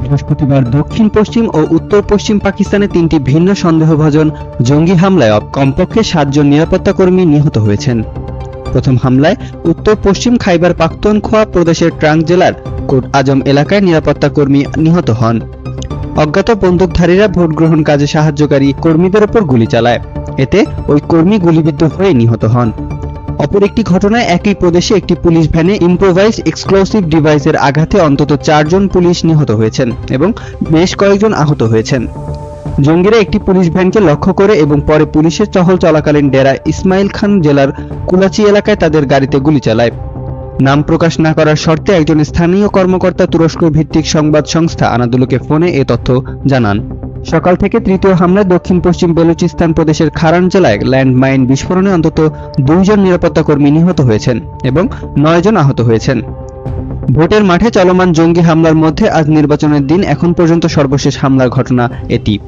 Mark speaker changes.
Speaker 1: বৃহস্পতিবার দক্ষিণ পশ্চিম ও উত্তর পশ্চিম পাকিস্তানে তিনটি ভিন্ন সন্দেহভাজন জঙ্গি হামলায় কমপক্ষে সাতজন নিরাপত্তা কর্মী নিহত হয়েছেন। প্রথম হামলায় উত্তর পশ্চিম খাইবার পাখতুনখোয়া প্রদেশের ট্রাঙ্ক জেলার কোট আজম এলাকায় নিরাপত্তা কর্মী নিহত হন। অজ্ঞাত বন্দুকধারীরা ভোট গ্রহণ কাজে সাহায্যকারী কর্মীদের ওপর গুলি চালায়। এতে ওই কর্মী গুলিবিদ্ধ হয়ে নিহত হন। অপর একটি ঘটনায় একই প্রদেশে একটি পুলিশ ভ্যানে ইম্প্রোভাইজড এক্সক্লুসিভ ডিভাইসের আঘাতে অন্তত চারজন পুলিশ নিহত হয়েছেন এবং বেশ কয়েকজন আহত হয়েছেন। জঙ্গিরা একটি পুলিশ ভ্যানকে লক্ষ্য করে এবং পরে পুলিশের চহল চলাকালীন ডেরা ইসমাইল খান জেলার কুলাচি এলাকায় তাদের গাড়িতে গুলি চালায়। নাম প্রকাশ না করার শর্তে একজন স্থানীয় কর্মকর্তা তুরস্ক ভিত্তিক সংবাদ সংস্থা আনাদুলুকে ফোনে এ তথ্য জানান। সকাল থেকে তৃতীয় হামলায় দক্ষিণ পশ্চিম বেলুচিস্তান প্রদেশের খারান জেলায় ল্যান্ডমাইন বিস্ফোরণে অন্তত দুইজন নিরাপত্তা কর্মী নিহত হয়েছেন এবং নয়জন আহত হয়েছেন। ভোটের মাঠে চলমান জঙ্গি হামলার মধ্যে আজ নির্বাচনের দিন এখন পর্যন্ত সর্বশেষ হামলার ঘটনা এটি।